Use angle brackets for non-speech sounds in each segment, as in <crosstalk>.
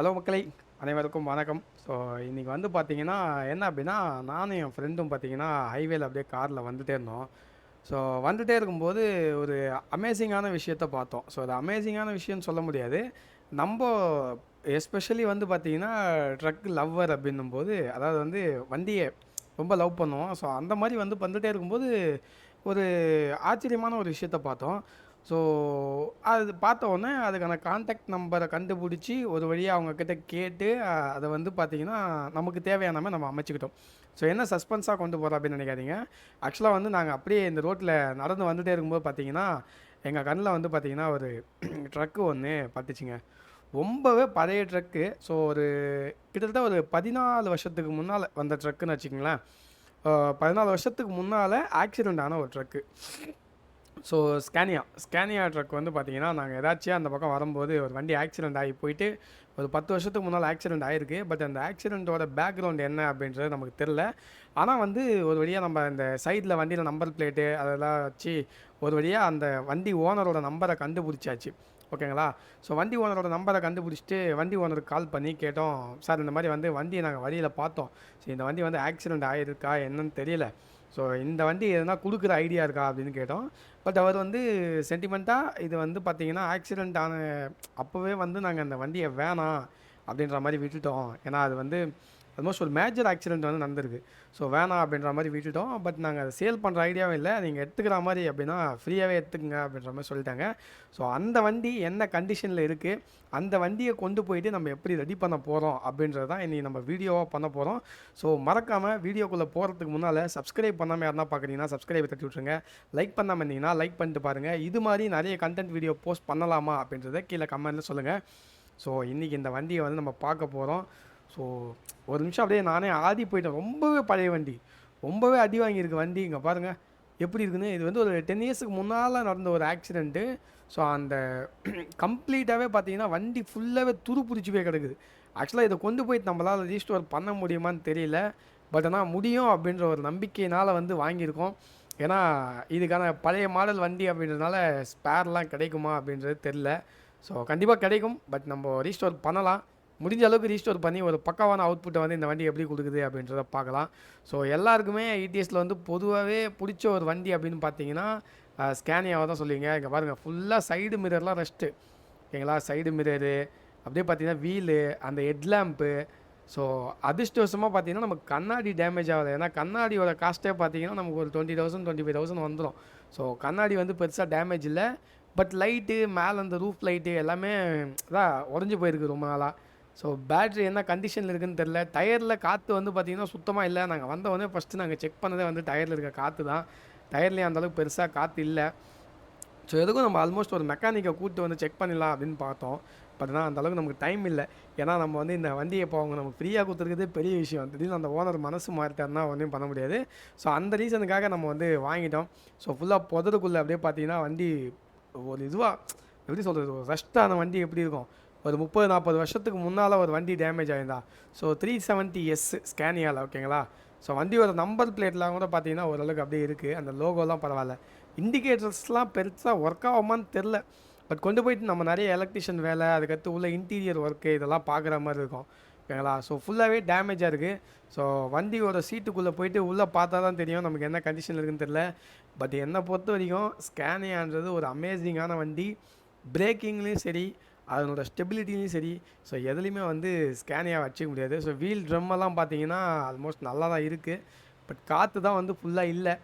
Hello மக்களை. அனைவருக்கும் வணக்கம். ஸோ இன்றைக்கி வந்து பார்த்தீங்கன்னா என்ன அப்படின்னா நானும் என் ஃப்ரெண்டும் பார்த்தீங்கன்னா ஹைவேல அப்படியே காரில் வந்துகிட்டே இருந்தோம். ஸோ வந்துகிட்டே இருக்கும்போது ஒரு அமேசிங்கான விஷயத்த பார்த்தோம். ஸோ அது அமேசிங்கான விஷயம்னு சொல்ல முடியாது. நம்ம எஸ்பெஷலி வந்து பார்த்தீங்கன்னா ட்ரக் லவ்வர் அப்படின்னும்போது அதாவது வந்து வண்டியை ரொம்ப லவ் பண்ணுவோம். ஸோ அந்த மாதிரி வந்து வந்துகிட்டே இருக்கும்போது ஒரு ஆச்சரியமான ஒரு விஷயத்த பார்த்தோம். ஸோ அது பார்த்த உடனே அதுக்கான காண்டாக்ட் நம்பரை கண்டுபிடிச்சி ஒரு வழியாக அவங்கக்கிட்ட கேட்டு அதை வந்து பார்த்திங்கன்னா நமக்கு தேவையானமே நம்ம அமைச்சிக்கிட்டோம். ஸோ என்ன சஸ்பென்ஸாக கொண்டு போகிறோம் அப்படின்னு நினைக்காதீங்க. ஆக்சுவலாக வந்து நாங்கள் அப்படியே இந்த ரோட்டில் நடந்து வந்துட்டே இருக்கும்போது பார்த்தீங்கன்னா எங்கள் கண்ணில் வந்து பார்த்திங்கன்னா ஒரு ட்ரக்கு ஒன்று பார்த்துச்சுங்க ரொம்பவே பழைய ட்ரக்கு ஸோ ஒரு கிட்டத்தட்ட ஒரு பதினாலு வருஷத்துக்கு முன்னால் வந்த ட்ரக்குன்னு வச்சுக்கோங்களேன். பதினாலு வருஷத்துக்கு முன்னால் ஆக்சிடெண்ட் ஆன ஒரு truck so Scania Scania truck வந்து பார்த்தீங்கன்னா நாங்கள் ஏதாச்சும் அந்த பக்கம் வரும்போது ஒரு வண்டி ஆக்சிடென்ட் ஆகி போயிட்டு ஒரு பத்து வருஷத்துக்கு முன்னால் ஆக்சிடெண்ட் ஆகிருக்கு பட் அந்த ஆக்சிடெண்ட்டோட பேக்ரவுண்ட் என்ன அப்படின்றது நமக்கு தெரில ஆனால் வந்து ஒரு வழியாக நம்ம இந்த சைடில் வண்டியில் நம்பர் பிளேட்டு அதெல்லாம் வச்சு ஒரு வழியாக அந்த வண்டி ஓனரோட நம்பரை கண்டுபிடிச்சாச்சு. ஓகேங்களா ஸோ வண்டி ஓனரோட நம்பரை கண்டுபிடிச்சிட்டு வண்டி ஓனருக்கு கால் பண்ணி கேட்டோம். சார் இந்த மாதிரி வந்து வண்டியை நாங்கள் வழியில் பார்த்தோம். ஸோ இந்த வண்டி வந்து ஆக்சிடெண்ட் ஆகிருக்கா என்னன்னு தெரியல. ஸோ இந்த வண்டி எதனா கொடுக்குற ஐடியா இருக்கா அப்படின்னு கேட்டோம். பட் அவர் வந்து சென்டிமெண்ட்டாக இது வந்து பார்த்திங்கன்னா ஆக்சிடெண்ட் ஆன அப்போவே வந்து நாங்கள் அந்த வண்டியை வேணாம் அப்படின்ற மாதிரி விட்டுட்டோம். ஏன்னா அது வந்து ஆல்மோஸ்ட் ஒரு மேஜர் ஆக்சிடெண்ட் வந்து நடந்திருக்கு. ஸோ வேணாம் அப்படின்ற மாதிரி விட்டுட்டோம். பட் நாங்கள் அதை சேல் பண்ணுற ஐடியாவும் இல்லை. நீங்கள் எடுத்துக்கிற மாதிரி அப்படின்னா ஃப்ரீயாகவே எடுத்துக்கங்க அப்படின்ற மாதிரி சொல்லிட்டாங்க. ஸோ அந்த வண்டி என்ன கண்டிஷனில் இருக்குது அந்த வண்டியை கொண்டு போயிட்டு நம்ம எப்படி ரெடி பண்ண போகிறோம் அப்படின்றது தான் இன்றைக்கி நம்ம வீடியோவாக பண்ண போகிறோம் ஸோ மறக்காமல் வீடியோக்குள்ளே போகிறதுக்கு முன்னால் சப்ஸ்கிரைப் பண்ணாமல் யாருனா பார்க்குறீங்கன்னா சப்ஸ்கிரைப் தட்டி விட்ருங்க லைக் பண்ணாமல் இருந்தீங்கன்னா லைக் பண்ணிட்டு பாருங்கள் இது மாதிரி நிறைய கண்டென்ட் வீடியோ போஸ்ட் பண்ணலாமா அப்படின்றத கீழே கமெண்ட்டில் சொல்லுங்கள் ஸோ இன்றைக்கி இந்த வண்டியை வந்து நம்ம பார்க்க போகிறோம் ஸோ ஒரு நிமிஷம் அப்படியே நானே ஆதி போயிட்டேன். ரொம்பவே பழைய வண்டி. ரொம்பவே அடி வாங்கியிருக்கு வண்டி இங்கே பாருங்கள் எப்படி இருக்குன்னு இது வந்து ஒரு டென் இயர்ஸுக்கு முன்னால் நடந்த ஒரு ஆக்சிடெண்ட்டு ஸோ அந்த கம்ப்ளீட்டாகவே பார்த்தீங்கன்னா வண்டி ஃபுல்லாகவே துரு பிடிச்சி போய் கிடக்குது. ஆக்சுவலாக இதை கொண்டு போய் நம்மளால் ரீஸ்டோர் பண்ண முடியுமான்னு தெரியல. பட் ஆனால் முடியும் அப்படின்ற ஒரு நம்பிக்கையினால் வந்து வாங்கியிருக்கோம். ஏன்னா இதுக்கான பழைய மாடல் வண்டி அப்படின்றதுனால ஸ்பேர்லாம் கிடைக்குமா அப்படின்றது தெரில ஸோ கண்டிப்பாக கிடைக்கும். பட் நம்ம ரீஸ்டோர் பண்ணலாம். முடிஞ்ச அளவுக்கு ரீஸ்டோர் பண்ணி ஒரு பக்காவான அவுட்புட்டை வந்து இந்த வண்டி எப்படி கொடுக்குது அப்படின்றத பார்க்கலாம். ஸோ எல்லாருக்குமே இடிஎஸில் வந்து பொதுவாகவே பிடிச்ச ஒரு வண்டி அப்படின்னு பார்த்தீங்கன்னா ஸ்கேனியாவை தான் சொல்லுவீங்க. இங்கே பாருங்கள் ஃபுல்லாக சைடு மிரர்லாம் ரெஸ்ட்டு ஓகேங்களா? சைடு மிரரு அப்படியே பார்த்தீங்கன்னா வீலு அந்த ஹெட்லேம்ப்பு ஸோ அதிர்ஷ்டவசமாக பார்த்தீங்கன்னா நமக்கு கண்ணாடி டேமேஜ் ஆகுது. ஏன்னா கண்ணாடியோட காஸ்ட்டே பார்த்தீங்கன்னா நமக்கு ஒரு twenty thousand twenty five thousand வந்துடும் ஸோ கண்ணாடி வந்து பெருசாக டேமேஜ் இல்லை. பட் லைட்டு மேலே அந்த ரூஃப் லைட்டு எல்லாமே அதான் உடஞ்சி போயிருக்கு ரொம்ப நாளாக ஸோ பேட்ரி என்ன கண்டிஷனில் இருக்குன்னு தெரில டயரில் காற்று வந்து பார்த்திங்கன்னா சுத்தமாக இல்லை. நாங்கள் வந்த உடனே ஃபஸ்ட்டு நாங்கள் செக் பண்ணதே வந்து டயரில் இருக்க காற்று தான். டயர்லேயும் அந்தளவுக்கு பெருசாக காற்று இல்லை. ஸோ எதுக்கும் நம்ம ஆல்மோஸ்ட் ஒரு மெக்கானிக்கை கூப்பிட்டு வந்து செக் பண்ணிடலாம் அப்படின்னு பார்த்தோம். பட் ஆனால் அந்தளவுக்கு நமக்கு டைம் இல்லை. ஏன்னா நம்ம வந்து இந்த வண்டியை இப்போ அவங்க நமக்கு ஃப்ரீயாக கொடுத்துருக்குதே பெரிய விஷயம். திடீர்னு அந்த ஓனர் மனசு மாறிட்டாருன்னா ஒன்றும் பண்ண முடியாது. ஸோ அந்த ரீசனுக்காக நம்ம வந்து வாங்கிட்டோம். ஸோ ஃபுல்லாக புதருக்குள்ளே அப்படியே பார்த்தீங்கன்னா வண்டி ஒரு இதுவாக எப்படி சொல்கிறது ஒரு ரஷ்டான வண்டி எப்படி இருக்கும்? ஒரு முப்பது நாற்பது வருஷத்துக்கு முன்னால் ஒரு வண்டி டேமேஜ் ஆயிருந்தா. ஸோ த்ரீ செவன்ட்டி எஸ் ஸ்கேனியாவில் ஓகேங்களா ஸோ வண்டியோட நம்பர் பிளேட்லாம் கூட பார்த்தீங்கன்னா ஓரளவுக்கு அப்படியே இருக்குது அந்த லோகோலாம் பரவாயில்ல. இண்டிகேட்டர்ஸ்லாம் பெருசாக ஒர்க் ஆகுமான்னு தெரில பட் கொண்டு போயிட்டு நம்ம நிறைய எலக்ட்ரிஷியன் வேலை அதுக்கடுத்து உள்ள இன்டீரியர் ஒர்க்கு இதெல்லாம் பார்க்குற மாதிரி இருக்கும். ஓகேங்களா ஸோ ஃபுல்லாகவே டேமேஜாக இருக்குது ஸோ வண்டியோட சீட்டுக்குள்ளே போயிட்டு உள்ளே பார்த்தா தான் தெரியும் நமக்கு என்ன கண்டிஷன் இருக்குன்னு தெரில பட் என்னை பொறுத்த வரைக்கும் ஸ்கேனியான்றது ஒரு அமேசிங்கான வண்டி. பிரேக்கிங்லேயும் சரி அதனோட ஸ்டெபிலிட்டிலையும் சரி ஸோ எதுலேயுமே வந்து ஸ்கேனியாக வச்சுக்க முடியாது. ஸோ வீல் ட்ரம்மெல்லாம் பார்த்தீங்கன்னா ஆல்மோஸ்ட் நல்லா தான் இருக்குது பட் காற்று தான் வந்து ஃபுல்லாக இல்லை.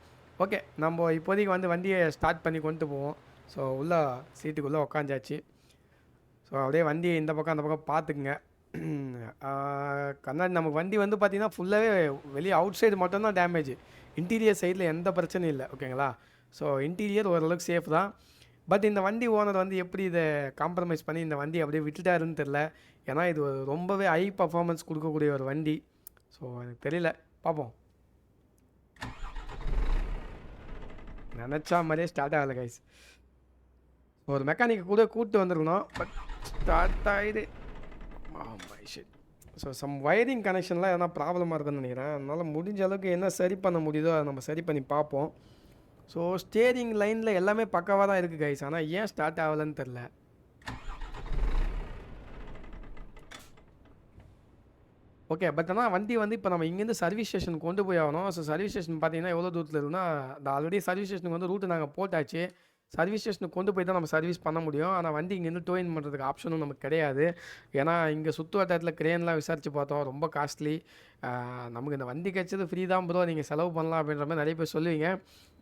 ஓகே நம்ம இப்போதைக்கு வந்து வண்டியை ஸ்டார்ட் பண்ணி கொண்டு போவோம். ஸோ உள்ள சீட்டுக்குள்ளே உக்காந்தாச்சு. ஸோ அப்படியே வண்டியை இந்த பக்கம் அந்த பக்கம் பார்த்துக்குங்க. <clears throat> கண்ணாடி நமக்கு வண்டி வந்து பார்த்திங்கன்னா ஃபுல்லாகவே வெளியே அவுட் சைடு மட்டும்தான் டேமேஜ் இன்டீரியர் சைடில் எந்த பிரச்சனையும் இல்லை. ஓகேங்களா ஸோ இன்டீரியர் ஓரளவுக்கு சேஃப் தான். பட் இந்த வண்டி ஓனர் வந்து எப்படி இதை காம்ப்ரமைஸ் பண்ணி இந்த வண்டி அப்படியே விட்டுட்டாருன்னு தெரில ஏன்னா இது ஒரு ரொம்பவே ஹை பர்ஃபார்மன்ஸ் கொடுக்கக்கூடிய ஒரு வண்டி. ஸோ எனக்கு தெரியல. பார்ப்போம். நினச்சா மாதிரியே ஸ்டார்ட் ஆகலை கைஸ் ஒரு மெக்கானிக்கை கூட கூப்பிட்டு வந்திருக்கணும். பட் ஸ்டார்ட் ஆகிடு ஷிட் ஸோ சம் ஒயரிங் கனெக்ஷன்லாம் எதனா ப்ராப்ளமாக இருக்குன்னு நினைக்கிறேன். அதனால் முடிஞ்ச அளவுக்கு என்ன சரி பண்ண முடியுதோ அதை நம்ம சரி பண்ணி பார்ப்போம். ஸோ ஸ்டேரிங் லைனில் எல்லாமே பக்காவாக தான் இருக்குது கைஸ் ஆனால் ஏன் ஸ்டார்ட் ஆகலன்னு தெரில ஓகே. பட் ஆனால் வண்டி வந்து இப்போ நம்ம இங்கேருந்து சர்வீஸ் ஸ்டேஷன் கொண்டு போய் ஆகணும். ஸோ சர்வீஸ் ஸ்டேஷன் பார்த்தீங்கன்னா, எவ்வளோ தூரத்தில் இருக்குன்னா, அந்த ஆல்ரெடி சர்வீஸ் ஸ்டேஷனுக்கு வந்து ரூட்டு நாங்கள் போட்டாச்சு. சர்வீஸ் ஸ்டேஷனுக்கு கொண்டு போய் தான் நம்ம சர்வீஸ் பண்ண முடியும். ஆனால் வண்டி இங்கேருந்து டோ இன் பண்ணுறதுக்கு ஆப்ஷனும் நமக்கு கிடையாது. ஏன்னா, இங்கே சுற்று வட்டாரத்தில் கிரேன்லாம் விசாரித்து பார்த்தோம். ரொம்ப காஸ்ட்லி. நமக்கு இந்த வண்டி கிடைச்சது ஃப்ரீ தான் ப்ரோ. நீங்கள் செலவு பண்ணலாம் அப்படின்ற மாதிரி நிறைய பேர் சொல்லுவீங்க.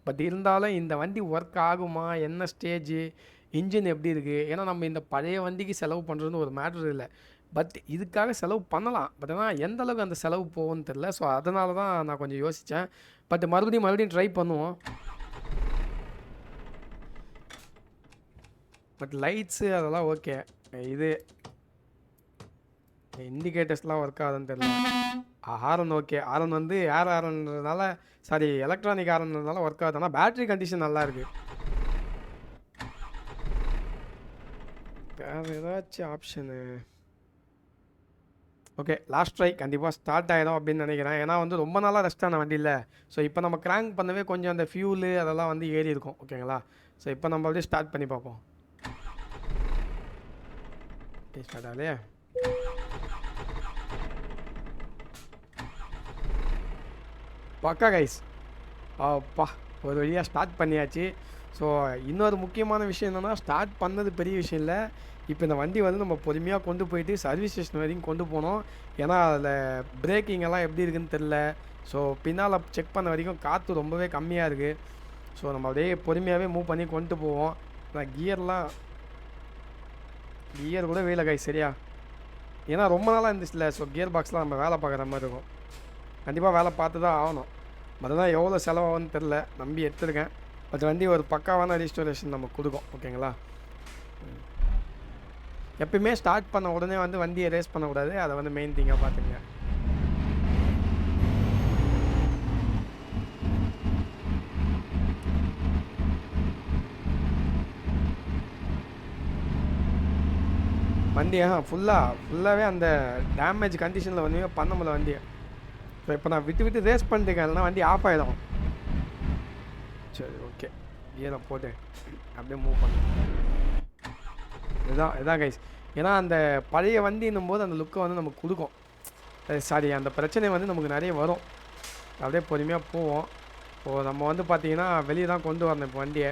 பட் இருந்தாலும் இந்த வண்டி ஒர்க் ஆகுமா? என்ன ஸ்டேஜு? இன்ஜின் எப்படி இருக்குது ஏன்னா நம்ம இந்த பழைய வண்டிக்கு செலவு பண்ணுறதுன்னு ஒரு மேட்ரு இல்லை பட் இதுக்காக செலவு பண்ணலாம். பட் ஆனால் எந்த அளவுக்கு அந்த செலவு போகும்னு தெரில ஸோ அதனால தான் நான் கொஞ்சம் யோசித்தேன் பட் மறுபடியும் மறுபடியும் ட்ரை பண்ணுவோம். பட் லைட்ஸு அதெல்லாம் ஓகே. இது இண்டிகேட்டர்ஸ்லாம் ஒர்க் ஆகுதுன்னு தெரியல. Horn okay. ஹாரன் வந்து ஏர் ஆரன்றதுனால சாரி எலக்ட்ரானிக் ஆரன்றதுனால ஒர்க் ஆகுது. ஆனால் பேட்டரி கண்டிஷன் நல்லா இருக்கு. வேற ஏதாச்சும் ஆப்ஷனு ஓகே. லாஸ்ட் ட்ரை கண்டிப்பாக ஸ்டார்ட் ஆகிடும் அப்படின்னு நினைக்கிறேன் ஏன்னா வந்து ரொம்ப நாளாக ரெஸ்ட் ஆன வண்டியில் ஸோ இப்போ நம்ம கிராங்க் பண்ணவே கொஞ்சம் அந்த ஃபியூலு அதெல்லாம் வந்து ஏறி இருக்கும். ஓகேங்களா? ஸோ இப்போ நம்ம அப்படியே ஸ்டார்ட் பண்ணி பார்ப்போம். ஓகே ஸ்டார்ட் ஆகலையே. பக்கா கைஸ். அப்பா! ஒரு வழியாக ஸ்டார்ட் பண்ணியாச்சு. ஸோ இன்னொரு முக்கியமான விஷயம் என்னென்னா ஸ்டார்ட் பண்ணது பெரிய விஷயம் இல்லை இப்போ இந்த வண்டி வந்து நம்ம பொறுமையாக கொண்டு போயிட்டு சர்வீஸ் ஸ்டேஷன் வரைக்கும் கொண்டு போனோம் ஏன்னா, அதில் பிரேக்கிங் எல்லாம் எப்படி இருக்குன்னு தெரில ஸோ பின்னால் செக் பண்ண வரைக்கும் காற்று ரொம்பவே கம்மியாக இருக்குது ஸோ நம்ம அப்படியே பொறுமையாகவே மூவ் பண்ணி கொண்டு போவோம். நான் கியர்லாம் கியர் கூட விழல கைஸ் சரியா? ஏன்னா ரொம்ப நாளாக இருந்துச்சுல்ல. ஸோ கியர் பாக்ஸ்லாம் நம்ம வேலை பார்க்குற மாதிரி இருக்கும். கண்டிப்பாக வேலை பார்த்து தான் ஆகணும். மறுதான் எவ்வளோ செலவாகும்னு தெரில நம்பி எடுத்துருக்கேன். பட் வண்டி ஒரு பக்காவான ரெஸ்டோரேஷன் நமக்கு கொடுக்கும் ஓகேங்களா? எப்பயுமே ஸ்டார்ட் பண்ண உடனே வந்து வண்டியை ரேஸ் பண்ணக்கூடாது. அதை வந்து மெயின் திங்காக பார்த்துங்க வண்டி ஆ ஃபுல்லாக ஃபுல்லாகவே அந்த டேமேஜ் கண்டிஷனில் வந்து பண்ண முடியல வண்டியை ஸோ நான் விட்டு விட்டு ரேஸ் பண்ணிட்டு வண்டி ஆஃப் ஆகிடும் சரி ஓகே. கியர போட்டு அப்படியே மூவ் பண்ணேன் இதான் இதான் கைஸ். ஏன்னா அந்த பழைய வண்டின்னும் போது அந்த லுக்கை வந்து நமக்கு கொடுக்கும் சாரி அந்த பிரச்சனை வந்து நமக்கு நிறைய வரும். அப்படியே பொறுமையாக போவோம். இப்போது நம்ம வந்து பார்த்தீங்கன்னா, வெளியே தான் கொண்டு வரணும் இப்போ வண்டியை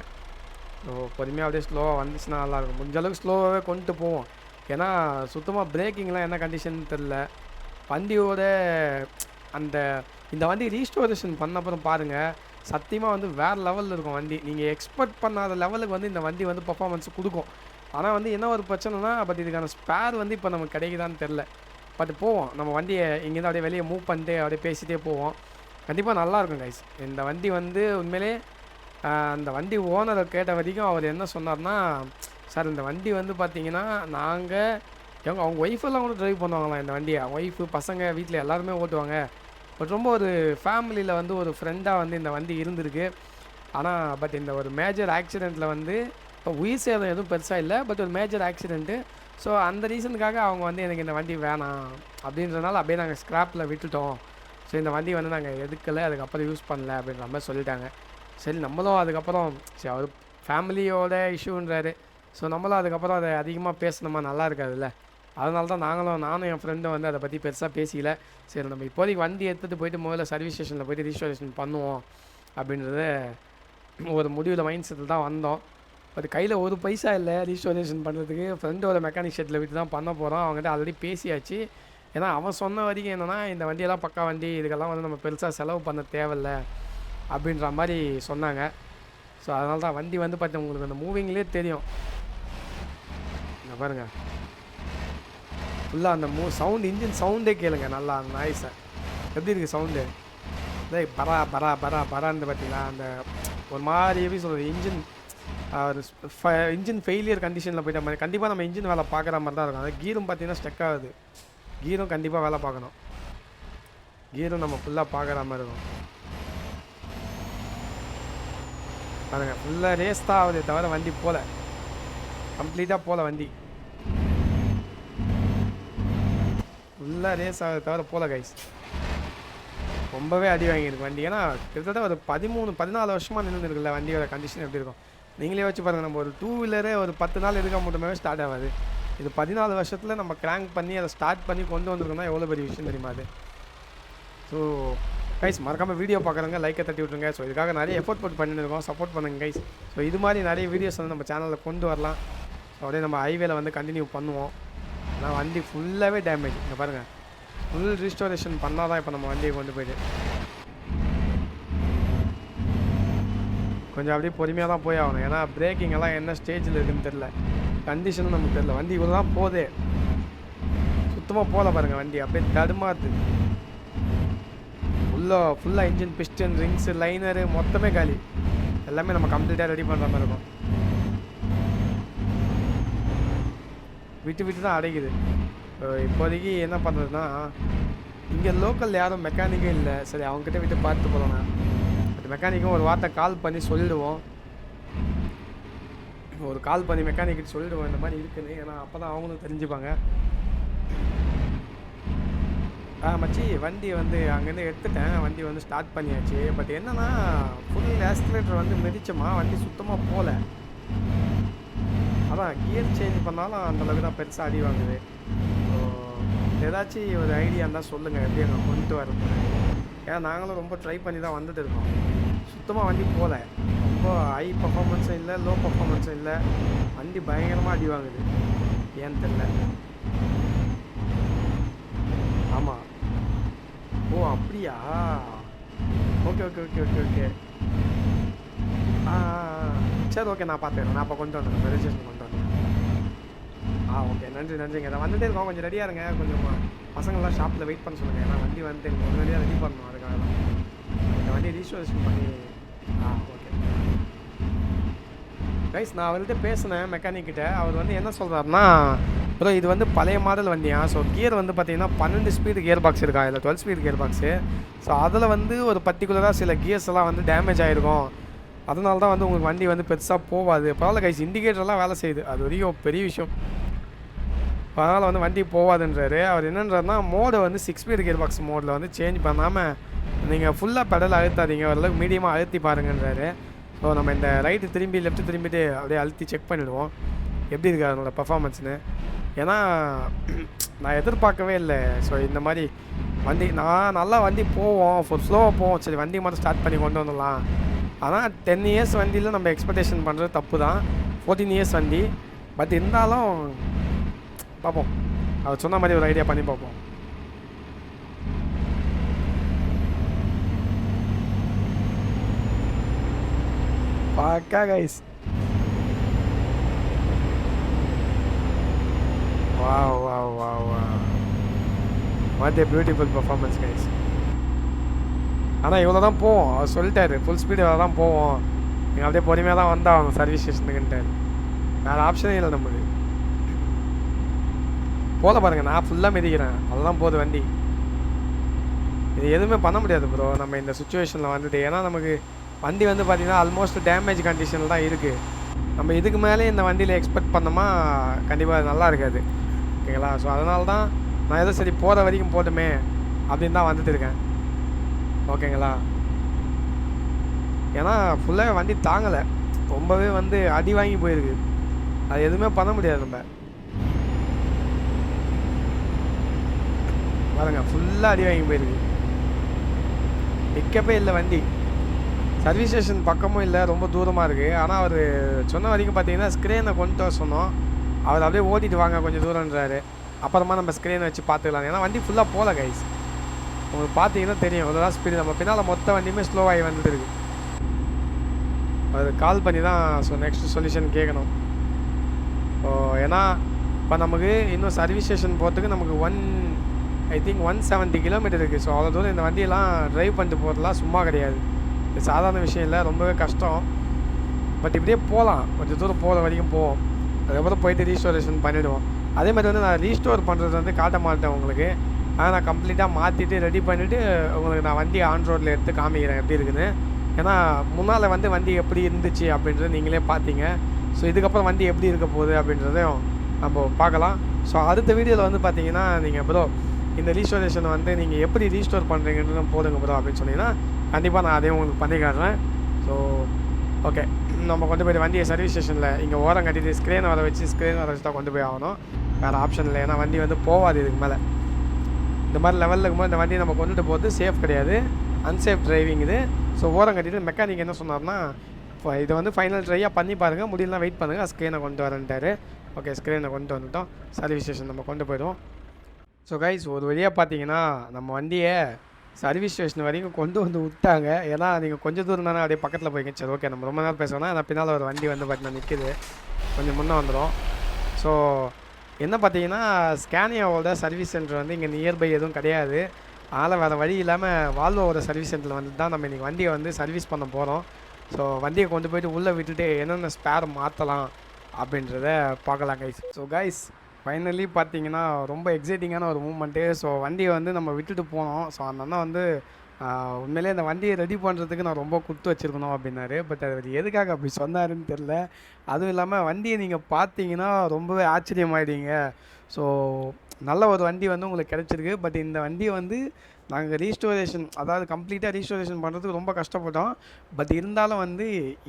ஸோ பொறுமையாக அப்படியே ஸ்லோவாக வந்துச்சுன்னா நல்லாயிருக்கும். முடிஞ்ச அளவுக்கு ஸ்லோவாகவே கொண்டுட்டு போவோம். ஏன்னா சுத்தமாக பிரேக்கிங்லாம் என்ன கண்டிஷன் தெரில வண்டியோட அந்த இந்த வண்டி ரீஸ்டோரேஷன் பண்ண அப்புறம் பாருங்கள் சத்தியமாக வந்து வேறு லெவலில் இருக்கும் வண்டி. நீங்கள் எக்ஸ்பெக்ட் பண்ணாத லெவலுக்கு வந்து இந்த வண்டி வந்து பர்ஃபாமன்ஸ் கொடுக்கும் ஆனால் வந்து என்ன ஒரு பிரச்சனைனா, பட் இதுக்கான ஸ்பேர் வந்து இப்போ நமக்கு கிடைக்குதான்னு தெரில பட் போவோம். நம்ம வண்டியை இங்கேருந்து அப்படியே வெளியே மூவ் பண்ணிட்டு அப்படியே பேசிகிட்டே போவோம். கண்டிப்பாக நல்லாயிருக்கும் கைஸ். இந்த வண்டி வந்து உண்மையிலேயே அந்த வண்டி ஓனரை கேட்ட வரைக்கும் அவர் என்ன சொன்னார்னா, சார் இந்த வண்டி வந்து பார்த்தீங்கன்னா, நாங்கள் எங்கள் அவங்க ஒய்ஃப் எல்லாம் கூட ட்ரைவ் பண்ணுவாங்களாம் இந்த வண்டியை ஒய்ஃபு, பசங்க வீட்டில் எல்லாருமே ஓட்டுவாங்க. பட் ரொம்ப ஒரு ஃபேமிலியில் வந்து ஒரு ஃப்ரெண்டாக வந்து இந்த வண்டி இருந்திருக்கு. ஆனால் பட் இந்த ஒரு மேஜர் ஆக்சிடெண்ட்டில் வந்து இப்போ உயிர் சேதம் எதுவும் பெருசாக இல்லை பட் ஒரு மேஜர் ஆக்சிடெண்ட்டு ஸோ அந்த ரீசனுக்காக அவங்க வந்து எனக்கு இந்த வண்டி வேணாம். அப்படின்றனால அப்படியே நாங்கள் ஸ்க்ராப்பில் விட்டுட்டோம். ஸோ இந்த வண்டி வந்து நாங்கள் எடுக்கலை அதுக்கப்புறம் யூஸ் பண்ணல அப்படின்ற மாதிரி சொல்லிட்டாங்க. சரி நம்மளும் அதுக்கப்புறம் சரி அவர் ஃபேமிலியோட இஷ்யூன்றாரு. ஸோ நம்மளும் அதுக்கப்புறம் அதை அதிகமாக பேசுனோமா நல்லா இருக்காதுல்ல. அதனால தான் நாங்களும் நானும் என் ஃப்ரெண்டும் வந்து அதை பற்றி பெருசாக பேசிக்கல. சரி நம்ம இப்போதைக்கு வண்டி எடுத்துகிட்டு போயிட்டு முதல்ல சர்வீஸ் ஸ்டேஷனில் போயிட்டு ரிஜிஸ்ட்ரேஷன் பண்ணுவோம். அப்படின்றத ஒரு முடிவில் மைண்ட் செட்டில் தான் வந்தோம். பட் கையில் ஒரு பைசா இல்லை ரிஜிஸ்ட்ரேஷன் பண்ணுறதுக்கு ஃப்ரெண்டோட மெக்கானிக் ஷெட்டில் விட்டு தான் பண்ண போகிறோம் அவன்கிட்ட ஆல்ரெடி பேசியாச்சு. ஏன்னா அவன் சொன்ன வரைக்கும் என்னென்னா இந்த வண்டியெல்லாம் பக்கா வண்டி. இதுக்கெல்லாம் வந்து நம்ம பெருசாக செலவு பண்ண தேவையில்ல. அப்படின்ற மாதிரி சொன்னாங்க. ஸோ அதனால தான் வண்டி வந்து பார்த்தீங்க உங்களுக்கு அந்த மூவிங்லேயே தெரியும். பாருங்கள் ஃபுல்லாக அந்த மூ சவுண்ட் இன்ஜின் சவுண்டே கேளுங்க நல்லா அந்த நாய்ஸை எப்படி இருக்குது சவுண்டு? டேய் பரா பரா பரா பரான்னு பார்த்தீங்கன்னா அந்த ஒரு மாதிரி எப்படி சொல்கிறது இன்ஜின் ஒரு இன்ஜின் ஃபெயிலியர் கண்டிஷனில் போயிட்ட மாதிரி கண்டிப்பாக நம்ம இன்ஜின் வேலை பார்க்குற மாதிரி தான் இருக்கும். அது கீரும் பார்த்தீங்கன்னா ஸ்டெக் ஆகுது. கீரும் கண்டிப்பாக வேலை பார்க்கணும். கீரும் நம்ம ஃபுல்லாக பார்க்குற மாதிரி இருக்கும். பாருங்கள் ஃபுல்லாக ரேஸ் தான் ஆகுதே தவிர வண்டி போகல கம்ப்ளீட்டாக போகல வண்டி. ஃபுல்லாக ரேஸ் ஆகுதே தவிர போல கைஸ். ரொம்பவே அடி வாங்கியிருக்கு வண்டி. ஏன்னா கிட்டத்தட்ட ஒரு பதிமூணு பதினாலு வருஷமாக நின்றுருக்குல்ல வண்டியோட கண்டிஷன் எப்படி இருக்கும்? நீங்களே வச்சு பாருங்கள் நம்ம ஒரு டூ வீலரே ஒரு 10 நாள் இருக்க மட்டுமே ஸ்டார்ட் ஆகாது. இது பதினாலு வருஷத்தில் நம்ம கிராங்க் பண்ணி அதை ஸ்டார்ட் பண்ணி கொண்டு வந்திருக்கோம்னா எவ்வளோ பெரிய விஷயம் தெரியுமா அது ஸோ கைஸ் மறக்காமல் வீடியோ பார்க்குறவங்க லைக்கை தட்டி விட்ருங்க ஸோ இதுக்காக நிறைய எஃபோர்ட் போட்டு பண்ணிட்டு இருக்கோம் சப்போர்ட் பண்ணுங்க கைஸ் ஸோ இது மாதிரி நிறைய வீடியோஸ் வந்து நம்ம சேனலில் கொண்டு வரலாம் ஸோ அப்படியே நம்ம ஹைவேல வந்து கண்டினியூ பண்ணுவோம் ஆனால் வண்டி ஃபுல்லாகவே டேமேஜ் இங்கே பாருங்கள் ஃபுல் ரீஸ்டோரேஷன் பண்ணால் தான் இப்போ நம்ம வண்டியை கொண்டு போயிட்டு. கொஞ்சம் அப்படியே பொறுமையாக தான் போய் ஆகணும். ஏன்னா பிரேக்கிங் எல்லாம் என்ன ஸ்டேஜில் இருக்குன்னு தெரில கண்டிஷனும் நமக்கு தெரில வண்டி இவ்வளோ தான் போதே. சுத்தமாக போகல பாருங்கள் வண்டி. அப்படியே தடுமாறுது. ஃபுல்லாக ஃபுல்லாக இன்ஜின் பிஸ்டன் ரிங்ஸு லைனரு மொத்தமே காலி. எல்லாமே நம்ம கம்ப்ளீட்டாக ரெடி பண்ணுற மாதிரி இருக்கும். விட்டு விட்டு தான் அடைக்குது. இப்போதைக்கு என்ன பண்ணுறதுன்னா இங்கே லோக்கல் யாரும் மெக்கானிக்கே இல்லை. சரி அவங்ககிட்ட விட்டு பார்த்து போகிறோம் பட் மெக்கானிக்கும் ஒரு வார்த்தை கால் பண்ணி சொல்லிடுவோம். ஒரு கால் பண்ணி மெக்கானிக்கிட்ட சொல்லிடுவோம். இந்த மாதிரி இருக்குன்னு. ஏன்னா அப்போ தான் அவங்களும் தெரிஞ்சுப்பாங்க. ஆ மச்சி வண்டி வந்து அங்கேருந்து எடுத்துட்டேன். வண்டி வந்து ஸ்டார்ட் பண்ணியாச்சு. பட் என்னன்னா ஃபுல் ஆக்சிலேட்டர் வந்து மிதிச்சோமா? வண்டி சுத்தமாக போகல. அதான் கியர் சேஞ்ச் பண்ணாலும் அந்தளவுக்கு தான் பெருசாக அடி வாங்குது. ஸோ ஏதாச்சும் ஒரு ஐடியா இருந்தால் சொல்லுங்கள் எப்படி அங்கே கொண்டு வரது ஏன்னா நாங்களும் ரொம்ப ட்ரை பண்ணி தான் வந்துட்டு இருக்கோம். சுத்தமாக வண்டி போகல. ரொம்ப ஹை பர்ஃபார்மன்ஸும் இல்லை லோ பர்ஃபார்மன்ஸும் இல்லை. வண்டி பயங்கரமாக அடி வாங்குது. ஏன்னு தெரில ஆமாம் ஓ அப்படியா? Okay okay okay okay okay. சரி ஓகே நான் பார்த்துக்கிறேன் நான் அப்போ கொண்டு வந்துடுறேன் ரெஜிஸ்ட்ரேஷன் கொண்டு வந்துடுறேன் ஆ ஓகே நன்றி நன்றிங்க நான் வந்துட்டே இருக்கோம். கொஞ்சம் ரெடியாக இருங்க. கொஞ்சம் பசங்கள்லாம் ஷாப்பில் வெயிட் பண்ண சொல்லுங்கள் ஏன்னா வண்டி வந்து எனக்கு முன்னாடியாக ரெடி பண்ணணும். அதுக்காக தான். இந்த வண்டி ரீஸ்டோரேஷன் பண்ணி ஆ ஓகே கைஸ் நான் அவர்கிட்ட பேசினேன் மெக்கானிக்கிட்ட அவர் வந்து என்ன சொல்கிறாருன்னா ப்ரோ இது வந்து பழைய மாடல் வண்டியா? ஸோ கியர் வந்து பார்த்தீங்கன்னா பன்னெண்டு ஸ்பீடு கியர் பாக்ஸ் இருக்கா? இல்லை twelve speed gear box so அதில் வந்து ஒரு பர்டிகுலராக சில கியர்ஸ் எல்லாம் வந்து டேமேஜ் ஆகிருக்கும் அதனால தான் வந்து உங்களுக்கு வண்டி வந்து பெருசாக போகாது பரவாயில்ல கைஸ் இண்டிகேட்டர்லாம் வேலை செய்யுது. அது வரைக்கும் பெரிய விஷயம். அதனால் வந்து வண்டி போகாதுன்றாரு அவர் என்னன்றாருன்னா மோடை வந்து சிக்ஸ் ஸ்பீடு கியர் பாக்ஸ் மோடில் வந்து சேஞ்ச் பண்ணாமல் நீங்கள் ஃபுல்லாக பெடல் அழுத்தாதீங்க. ஓரளவுக்கு மீடியமாக அழுத்தி பாருங்கன்றாரு. ஸோ நம்ம இந்த ரைட்டு திரும்பி லெஃப்ட்டு திரும்பிட்டு அப்படியே அழுத்தி செக் பண்ணிவிடுவோம் எப்படி இருக்கு அதனோட பர்ஃபார்மன்ஸ்னு ஏன்னா நான் எதிர்பார்க்கவே இல்லை. ஸோ இந்த மாதிரி வண்டி நான் நல்லா வண்டி போவோம். ஃபுல் ஸ்லோவாக போவோம். சரி வண்டி மட்டும் ஸ்டார்ட் பண்ணி கொண்டு வந்துடலாம். ஆனால் டென் இயர்ஸ் வண்டியில் நம்ம எக்ஸ்பெக்டேஷன் பண்ணுறது தப்பு தான் ஃபோர்டீன் இயர்ஸ் வண்டி. பட் இருந்தாலும் பார்ப்போம் அவர் சொன்ன மாதிரி ஒரு ஐடியா பண்ணி பார்ப்போம் பாக்கா guys wow wow wow wow what a beautiful performance guys ஆனால் இவ்வளோ தான் போவோம். அவர் சொல்லிட்டாரு ஃபுல் ஸ்பீடு இவ்வளோ தான் போவோம். நீங்கள் அப்படியே பொறுமையாக தான் வந்தாகணும் சர்வீஸ் ஸ்டேஷனுக்குன்ட்டாரு வேறு ஆப்ஷனே இல்லை நமக்கு போத பாருங்கள் நான் ஃபுல்லாக மிதிக்கிறேன். அதெல்லாம் போகுது வண்டி. இது எதுவுமே பண்ண முடியாது ப்ரோ நம்ம இந்த சுச்சுவேஷனில் வந்துட்டு ஏன்னா நமக்கு வண்டி வந்து பார்த்திங்கன்னா ஆல்மோஸ்ட் டேமேஜ் கண்டிஷனில் தான் இருக்குது நம்ம இதுக்கு மேலே இந்த வண்டியில் எக்ஸ்பெக்ட் பண்ணோமா கண்டிப்பாக அது நல்லா இருக்காது. ஓகேங்களா ஸோ அதனால தான் நான் ஏதோ சரி போகிற வரைக்கும் போட்டுமே அப்படின்னு தான் வந்துட்டு இருக்கேன். ஓகேங்களா? ஏன்னா ஃபுல்லாக வண்டி தாங்கலை. ரொம்பவே வந்து அடி வாங்கி போயிருக்கு. அது எதுவுமே பண்ண முடியாது நம்ம. பாருங்க ஃபுல்லாக அடி வாங்கி போயிருக்கு. நிற்கப்பே இல்லை வண்டி. சர்வீஸ் ஸ்டேஷன் பக்கமும் இல்லை ரொம்ப தூரமாக இருக்குது ஆனால் அவர் சொன்ன வரைக்கும் பார்த்தீங்கன்னா ஸ்க்ரீனை கொண்டு வர சொன்னோம். அவர் அப்படியே ஓட்டிட்டு வாங்க கொஞ்சம் தூரன்றாரு அப்புறமா நம்ம ஸ்க்ரீனை வச்சு பார்த்துக்கலாம் ஏன்னா வண்டி ஃபுல்லாக போகல கைஸ் உங்களுக்கு பார்த்தீங்கன்னா தெரியும். இவ்வளோதான் ஸ்பீடு நம்ம பின்னால் மொத்த வண்டியுமே ஸ்லோவாகி வந்துருக்கு அது கால் பண்ணி தான் ஸோ நெக்ஸ்ட் சொல்யூஷன் கேட்கணும் ஸோ ஏன்னா இப்போ நமக்கு இன்னும் சர்வீஸ் ஸ்டேஷன் போகிறதுக்கு நமக்கு one I think one seventy kilometre இருக்குது ஸோ அவ்வளோ தூரம் இந்த வண்டியெல்லாம் ட்ரைவ் பண்ணிட்டு போகிறதுலாம் சும்மா கிடையாது. இது சாதாரண விஷயம் இல்லை. ரொம்பவே கஷ்டம். பட் இப்படியே போகலாம். கொஞ்சம் தூரம் போகிற வரைக்கும் போவோம். அதுக்கப்புறம் போயிட்டு ரீஸ்டோரேஷன் பண்ணிவிடுவோம் அதே மாதிரி வந்து நான் ரீஸ்டோர் பண்ணுறது வந்து காட்ட மாட்டேன் உங்களுக்கு. ஆனால் நான் கம்ப்ளீட்டாக மாற்றிட்டு ரெடி பண்ணிவிட்டு உங்களுக்கு நான் வண்டி ஆன் ரோட்டில் எடுத்து காமிக்கிறேன். எப்படி இருக்குன்னு? ஏன்னா முன்னால் வந்து வண்டி எப்படி இருந்துச்சு அப்படின்றத நீங்களே பார்த்தீங்க ஸோ இதுக்கப்புறம் வண்டி எப்படி இருக்க போகுது அப்படின்றதையும் நம்ம பார்க்கலாம். ஸோ அடுத்த வீடியோவில் வந்து பார்த்தீங்கன்னா நீங்கள் ப்ரோ இந்த ரீஸ்டோரேஷன் வந்து நீங்கள் எப்படி ரீஸ்டோர் பண்ணுறீங்கன்னு போதுங்க ப்ரோ அப்படின்னு சொன்னீங்கன்னா கண்டிப்பாக நான் அதையும் உங்களுக்கு பண்ணி காட்டுறேன். ஸோ ஓகே நம்ம கொண்டு போய் வண்டியை சர்வீஸ் ஸ்டேஷனில் இங்கே ஓரம் கட்டிட்டு ஸ்க்ரீன் வர வச்சு ஸ்க்ரீன் வர வச்சு தான் கொண்டு போய் ஆகணும். வேறு ஆப்ஷன் இல்லை. ஏன்னா வண்டி வந்து போகாது இதுக்கு மேலே. இந்த மாதிரி லெவலில் இருக்கும்போது இந்த வண்டியை நம்ம கொண்டுட்டு போகிறது சேஃப் கிடையாது. அன்சேஃப் டிரைவிங் இது. ஸோ ஓரம் கட்டிட்டு மெக்கானிக் என்ன சொன்னார்னா இப்போ இதை வந்து ஃபைனல் ட்ரையாக பண்ணி பாருங்கள் முடியலாம் வெயிட் பண்ணுங்கள் ஸ்க்ரீனை கொண்டு வரேன்ட்டாரு. ஓகே ஸ்க்ரீனை கொண்டு வந்துட்டோம். சர்வீஸ் ஸ்டேஷன் நம்ம கொண்டு போயிடுவோம். ஸோ கைஸ் ஒரு வழியாக பார்த்தீங்கன்னா நம்ம வண்டியை சர்வீஸ் ஸ்டேஷன் வரைக்கும் கொண்டு வந்து விட்டாங்க. ஏன்னா நீங்கள் கொஞ்சம் தூரம் தானே அப்படியே பக்கத்தில் போயிங்க. சரி ஓகே நம்ம ரொம்ப நேரம் பேசணும் ஏன்னா பின்னால் ஒரு வண்டி வந்து பார்த்தீங்கன்னா நிற்கிது கொஞ்சம் முன்னே வந்துடும் ஸோ என்ன பார்த்தீங்கன்னா ஸ்கேனியாவோட சர்வீஸ் சென்டர் வந்து இங்கே நியர்பை எதுவும் கிடையாது. அதனால் வேறு வழி இல்லாமல் வால்வோவோட சர்வீஸ் சென்டரில் வந்து தான் நம்ம இன்றைக்கி வண்டியை வந்து சர்வீஸ் பண்ண போகிறோம் ஸோ வண்டியை கொண்டு போயிட்டு உள்ளே விட்டுட்டு என்னென்ன ஸ்பேர் மாற்றலாம் அப்படின்றத பார்க்கலாம் கைஸ் ஸோ கைஸ் ஃபைனலி பார்த்தீங்கன்னா ரொம்ப எக்ஸைட்டிங்கான ஒரு மூமெண்ட்டு ஸோ வண்டியை வந்து நம்ம விட்டுட்டு போனோம். ஸோ அந்த அண்ணா வந்து உண்மையிலே இந்த அந்த வண்டியை ரெடி பண்ணுறதுக்கு நான் ரொம்ப கொடுத்து வச்சுருக்கணும் அப்படின்னாரு. பட் அது எதுக்காக அப்படி சொன்னாருன்னு தெரில அதுவும் இல்லாமல் வண்டியை நீங்கள் பார்த்தீங்கன்னா ரொம்பவே ஆச்சரியமாயிடுங்க ஸோ நல்ல ஒரு வண்டி வந்து உங்களுக்கு கிடச்சிருக்கு. பட் இந்த வண்டியை வந்து நாங்கள் ரீஸ்டோரேஷன் அதாவது கம்ப்ளீட்டாக ரீஸ்டோரேஷன் பண்ணுறதுக்கு ரொம்ப கஷ்டப்பட்டோம். பட் இருந்தாலும் வந்து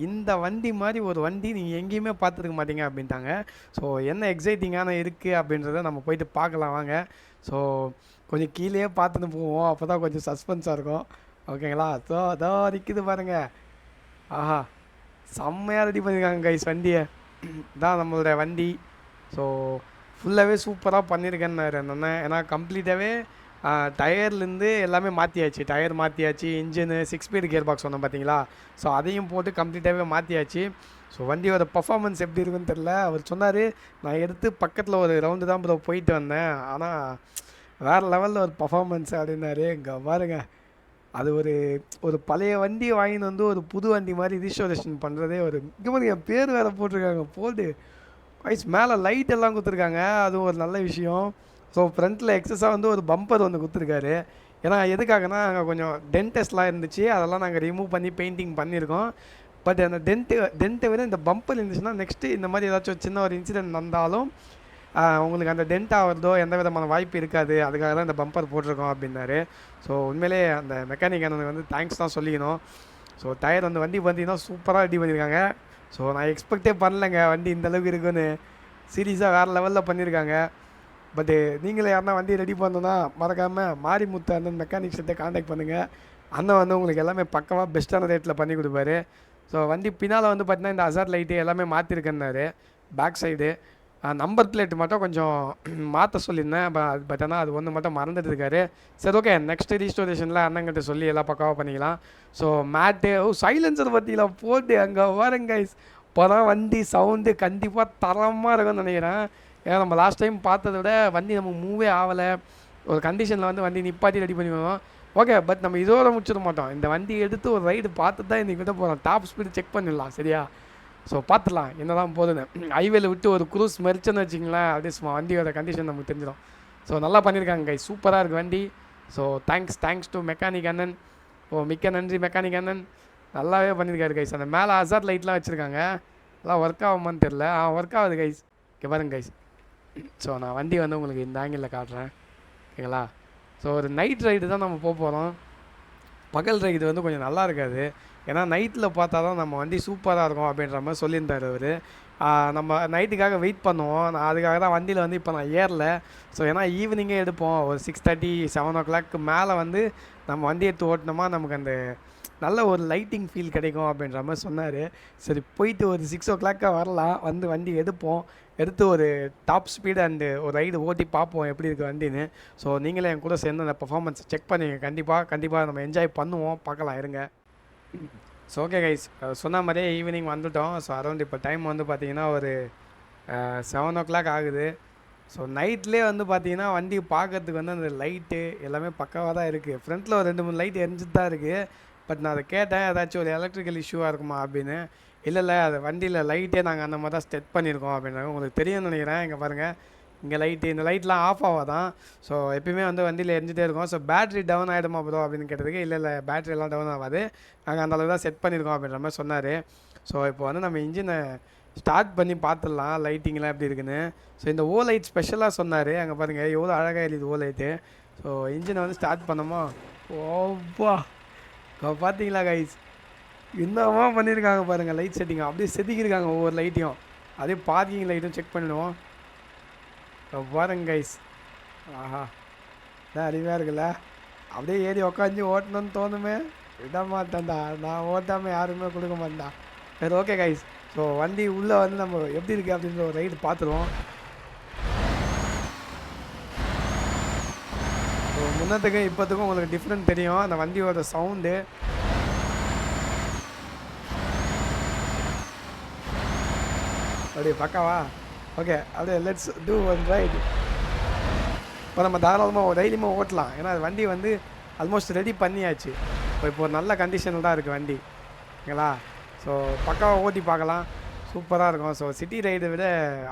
இந்த வண்டி மாதிரி ஒரு வண்டி நீங்கள் எங்கேயுமே பார்த்துருக்க மாட்டீங்க அப்படின்ட்டாங்க. ஸோ என்ன எக்ஸைட்டிங்கான இருக்குது அப்படின்றத நம்ம போயிட்டு பார்க்கலாம் வாங்க. ஸோ கொஞ்சம் கீழேயே பார்த்துன்னு போவோம். அப்போ தான் கொஞ்சம் சஸ்பென்ஸாக இருக்கும். ஓகேங்களா ஸோ அதோ நிற்கிது பாருங்கள் ஆஹா. செம்மையாக ரெடி பண்ணியிருக்காங்க கைஸ் வண்டியை. தான் நம்மளோட வண்டி. ஸோ ஃபுல்லாகவே சூப்பராக பண்ணியிருக்கேன்னாரு அந்த ஏன்னா கம்ப்ளீட்டாகவே டயர்லேருந்து எல்லாமே மாற்றியாச்சு டயர் மாற்றியாச்சு engine six speed gear box சொன்னோம் பார்த்தீங்களா ஸோ அதையும் போட்டு கம்ப்ளீட்டாகவே மாற்றியாச்சு ஸோ வண்டியோட பர்ஃபாமன்ஸ் எப்படி இருக்குன்னு தெரில அவர் சொன்னார் நான் எடுத்து பக்கத்தில் ஒரு ரவுண்டு தான் ப்ரோ போயிட்டு வந்தேன். ஆனால் வேறு லெவலில் ஒரு பர்ஃபாமன்ஸ் அப்படின்னாரு. இங்கே பாருங்க. அது ஒரு ஒரு பழைய வண்டி வாங்கிட்டு வந்து ஒரு புது வண்டி மாதிரி ரீஸ்டோரேஷன் பண்ணுறதே ஒரு இங்கே பாருங்க என் பேர் வேறு போட்டிருக்காங்க. போட்டு ஐஸ் மேலே லைட் எல்லாம் கொடுத்துருக்காங்க. அதுவும் ஒரு நல்ல விஷயம். ஸோ ஃப்ரண்ட்டில் எக்ஸஸாக வந்து ஒரு பம்பர் ஒன்று கொடுத்துருக்காரு. ஏன்னா எதுக்காகனா அங்கே கொஞ்சம் டென்டஸ்ட்லாம் இருந்துச்சு. அதெல்லாம் நாங்கள் ரிமூவ் பண்ணி பெயிண்டிங் பண்ணியிருக்கோம். பட் அந்த டென்ட்டு டென்ட்டை விட இந்த பம்பர் இருந்துச்சுன்னா நெக்ஸ்ட்டு இந்த மாதிரி ஏதாச்சும் ஒரு சின்ன ஒரு இன்சிடென்ட் நடந்தாலும் உங்களுக்கு அந்த டென்ட் ஆகிறதோ எந்த விதமான வாய்ப்பு இருக்காது. அதுக்காக தான் இந்த பம்பர் போட்டிருக்கோம் அப்படின்னாரு. ஸோ உண்மையிலே அந்த மெக்கானிக் அண்ணனுக்கு வந்து தேங்க்ஸ் தான் சொல்லிக்கணும். ஸோ டயர் வந்து வண்டி பார்த்தீங்கன்னா சூப்பராக ரெடி பண்ணியிருக்காங்க ஸோ நான் எக்ஸ்பெக்டே பண்ணலைங்க. வண்டி இந்த அளவுக்கு இருக்குன்னு சீரியஸாக வேறு லெவலில் பண்ணியிருக்காங்க பட்டு நீங்களே யாருனா வண்டி ரெடி பண்ணணும்னா மறக்காமல் மாரிமுத்து அண்ணன் மெக்கானிக் செட்டை காண்டாக்ட் பண்ணுங்கள் அண்ணன் வந்து உங்களுக்கு எல்லாமே பக்கவாக பெஸ்ட்டான ரேட்டில் பண்ணி கொடுப்பாரு. ஸோ வண்டி பின்னால் வந்து பார்த்தீங்கன்னா இந்த அசார் லைட்டு எல்லாமே மாற்றிருக்கேன்னாரு பேக் சைடு நம்பர் பிளேட் மட்டும் கொஞ்சம் மாற்ற சொல்லியிருந்தேன். பட் ஆனால் அது ஒன்று மட்டும் மறந்துட்டு இருக்காரு. சரி ஓகே நெக்ஸ்ட் ரீஸ்டோரேஷனில் அண்ணங்கிட்ட சொல்லி எல்லாம் பக்காவாக பண்ணிக்கலாம். ஸோ மேட்டு ஓ சைலன்சர் பற்றிலாம் போட்டு அங்கே வரங்க படம் வண்டி சவுண்டு கண்டிப்பாக தரமாக இருக்கும்னு நினைக்கிறேன். ஏன்னா நம்ம லாஸ்ட் டைம் பார்த்ததை விட வண்டி நமக்கு மூவே ஆகலை. ஒரு கண்டிஷனில் வந்து வண்டி நிப்பாட்டி ரெடி பண்ணிக்கணும் ஓகே பட் நம்ம இதோட முடிச்சிட மாட்டோம். இந்த வண்டி எடுத்து ஒரு ரைடு பார்த்து தான் இன்றைக்கி விட போகிறோம் டாப் ஸ்பீடு செக் பண்ணிடலாம் சரியா? ஸோ பார்த்துடலாம் என்ன தான் போகுதுன்னு ஹைவேல விட்டு ஒரு குரூஸ் மறிச்சேன்னு வச்சிங்களேன் அப்படியே சும்மா வண்டியோட கண்டிஷன் நமக்கு தெரிஞ்சிடும். ஸோ நல்லா பண்ணியிருக்காங்க கை சூப்பராக இருக்குது வண்டி. So thanks thanks to mechanic அண்ணன். ஓ மிக்க நன்றி மெக்கானிக் அண்ணன். நல்லாவே பண்ணியிருக்காரு கைஸ் அந்த மேலே அசார் லைட்லாம் வச்சுருக்காங்க. எல்லாம் ஒர்க் ஆகுமான்னு தெரில ஆ ஒர்க் ஆகுது கைஸ் இங்கே பாருங்க கைஸ் ஸோ நான் வண்டி வந்து உங்களுக்கு இந்த ஆங்கிளில் காட்டுறேன். ஓகேங்களா? ஸோ ஒரு நைட் ரைடு தான் நம்ம போக போகிறோம் பகல் ரைடு வந்து கொஞ்சம் நல்லா இருக்காது. ஏன்னா நைட்டில் பார்த்தா தான் நம்ம வண்டி சூப்பராக இருக்கும் அப்படின்ற மாதிரி சொல்லியிருந்தார் அவர். நம்ம நைட்டுக்காக வெயிட் பண்ணுவோம். நான் அதுக்காக தான் வண்டியில் வந்து இப்போ நான் ஏறல. ஸோ ஏன்னா ஈவினிங்கே எடுப்போம். ஒரு six thirty seven o'clock மேலே வந்து நம்ம வண்டி எடுத்து ஓட்டினோமா நமக்கு அந்த நல்ல ஒரு லைட்டிங் ஃபீல் கிடைக்கும் அப்படின்ற மாதிரி சொன்னார். சரி போயிட்டு ஒரு சிக்ஸ் ஓ கிளாக்காக வரலாம். வந்து வண்டி எடுப்போம். எடுத்து ஒரு டாப் ஸ்பீடு அண்டு ஒரு ரைடு ஓட்டி பார்ப்போம் எப்படி இருக்குது வண்டின்னு. ஸோ நீங்களே என் கூட சேர்ந்து அந்த பர்ஃபார்மன்ஸ் செக் பண்ணுவீங்க கண்டிப்பாக கண்டிப்பாக நம்ம என்ஜாய் பண்ணுவோம். பார்க்கலாம் இருங்க. ஸோ ஓகே கைஸ் சொன்ன மாதிரியே ஈவினிங் வந்துட்டோம். ஸோ அரௌண்ட் இப்போ டைம் வந்து பார்த்தீங்கன்னா ஒரு செவன் ஓ கிளாக் ஆகுது. ஸோ நைட்லேயே வந்து பார்த்தீங்கன்னா வண்டி பார்க்கறதுக்கு வந்து அந்த லைட்டு எல்லாமே பக்காவாக தான் இருக்குது ஃப்ரண்ட்டில் ஒரு ரெண்டு மூணு லைட் எரிஞ்சிட்டு தான் இருக்குது பட் நான் அதை கேட்டேன் ஏதாச்சும் ஒரு எலக்ட்ரிக்கல் இஷ்யூவாக இருக்குமா அப்படின்னு. இல்லை இல்லை அது வண்டியில் லைட்டே நாங்கள் அந்த மாதிரி தான் ஸ்டெட் பண்ணியிருக்கோம் அப்படின்னாங்க. உங்களுக்கு தெரியும்னு நினைக்கிறேன். இங்கே பாருங்கள் இங்கே லைட்டு இந்த லைட்லாம் ஆஃப் ஆகாதான் ஸோ எப்பயுமே வந்து வண்டியில் எரிஞ்சிட்டே இருக்கும். ஸோ பேட்டரி டவுன் ஆகிடுமா ப்ரோ அப்படின்னு கேட்டதுக்கு இல்லை இல்லை பேட்டரி எல்லாம் டவுன் ஆகாது. நாங்கள் அந்த தான் செட் பண்ணியிருக்கோம் அப்படின்ற மாதிரி சொன்னார். ஸோ இப்போ வந்து நம்ம இன்ஜினை ஸ்டார்ட் பண்ணி பார்த்துடலாம். லைட்டிங்லாம் எப்படி இருக்குன்னு. ஸோ இந்த ஓ லைட் ஸ்பெஷலாக சொன்னார். அங்கே பாருங்கள் எவ்வளோ அழகாக எழுது ஓ லைட்டு ஸோ இன்ஜினை வந்து ஸ்டார்ட் பண்ணோமா? ஓப்பா இப்போ பார்த்தீங்களா கைஸ் என்னவா பண்ணியிருக்காங்க பாருங்கள் லைட் செட்டிங் அப்படியே செதுக்கியிருக்காங்க ஒவ்வொரு லைட்டையும் அதே பார்க்கிங் லைட்டும் செக் பண்ணிடுவோம். பாருங்க கைஸ் ஆஹா என்ன அருமையாக இருக்குல்ல அப்படியே ஏறி உக்காந்து ஓட்டணும்னு தோணுமே விட மாட்டேன்டா நான் ஓட்டாமல் யாருமே கொடுக்க மாட்டேன்டா சரி ஓகே கைஸ் ஸோ வண்டி உள்ளே வந்து நம்ம எப்படி இருக்குது அப்படின்ற ஒரு ரைடு பார்த்துருவோம் ஸோ முன்னத்துக்கும் இப்போத்துக்கும் உங்களுக்கு டிஃப்ரெண்ட் தெரியும் அந்த வண்டியோட சவுண்டு அப்படியே பக்காவா ஓகே அப்படியே லெட்ஸ் டூ ஒன் ரைட் இப்போ நம்ம தாராளமாக தைரியமாக ஓட்டலாம். ஏன்னா அது வண்டி வந்து ஆல்மோஸ்ட் ரெடி பண்ணியாச்சு. இப்போ இப்போ ஒரு நல்ல கண்டிஷனில் தான் இருக்குது வண்டி. ஓகேங்களா? ஸோ பக்காவாக ஓட்டி பார்க்கலாம். சூப்பராக இருக்கும். ஸோ சிட்டி ரைடை விட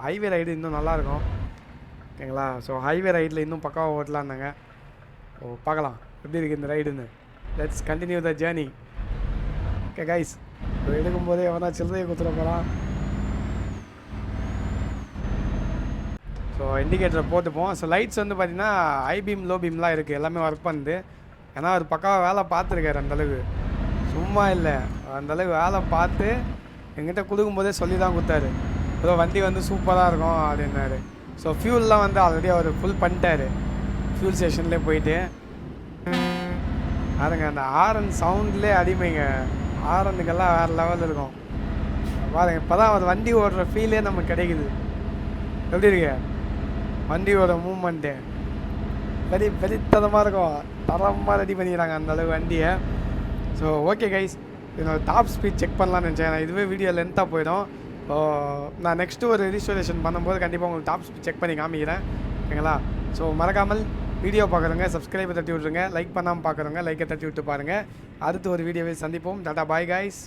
ஹைவே ரைடு இன்னும் நல்லாயிருக்கும் ஓகேங்களா? ஸோ ஹைவே ரைடில் இன்னும் பக்காவாக ஓட்டலான்னாங்க ஸோ பார்க்கலாம். எப்படி இருக்குது இந்த ரைடுன்னு let's continue the journey okay guys எடுக்கும்போதே எவனா சில்லறையை கொடுத்துட போகிறான் ஸோ இண்டிகேட்டரை போட்டுப்போம். ஸோ லைட்ஸ் வந்து பார்த்தீங்கன்னா ஐ பீம் லோ பீம்லாம் இருக்குது எல்லாமே ஒர்க் பண்ணுது. ஏன்னா அவர் பக்காவாக வேலை பார்த்துருக்காரு அந்தளவுக்கு சும்மா இல்லை. அந்தளவுக்கு வேலை பார்த்து எங்கிட்ட கொடுக்கும்போதே சொல்லி தான் கொடுத்தாரு. ஏதோ வண்டி வந்து சூப்பராக இருக்கும் அப்படின்னாரு. ஸோ ஃபியூல்லாம் வந்து ஆல்ரெடி அவர் ஃபுல் பண்ணிட்டாரு. ஃபியூல் ஸ்டேஷன்லேயே போயிட்டு. அதுங்க அந்த ஆரன் சவுண்ட்லேயே அடிமைங்க. ஆரனுக்கெல்லாம் வேறு லெவலில் இருக்கும். பாருங்க இப்போ தான் அவர் வண்டி ஓடுற ஃபீலே நமக்கு கிடைக்குது. எப்படி இருக்கு? வண்டியோட மூமெண்ட்டு வெரி வெளித்தனமாக இருக்கும். தரமாக ரெடி பண்ணிக்கிறாங்க அந்தளவு வண்டியை. ஸோ ஓகே கைஸ் என்னோட டாப் ஸ்பீட் செக் பண்ணலாம்னு நினச்சேன். நான் இதுவே வீடியோ லென்த்தாக போயிடும். ஸோ நான் நெக்ஸ்ட்டு ஒரு ரிஜிஸ்ட்ரேஷன் பண்ணும்போது கண்டிப்பாக உங்களுக்கு டாப் ஸ்பீட் செக் பண்ணி காமிக்கிறேன். ஓகேங்களா ஸோ மறக்காமல் வீடியோ பார்க்குறவங்க சப்ஸ்கிரைபை தட்டி விட்ருங்க லைக் பண்ணாமல் பார்க்குறவங்க லைக்கை தட்டி விட்டு பாருங்கள் அடுத்து ஒரு வீடியோவை சந்திப்போம். Tata bye guys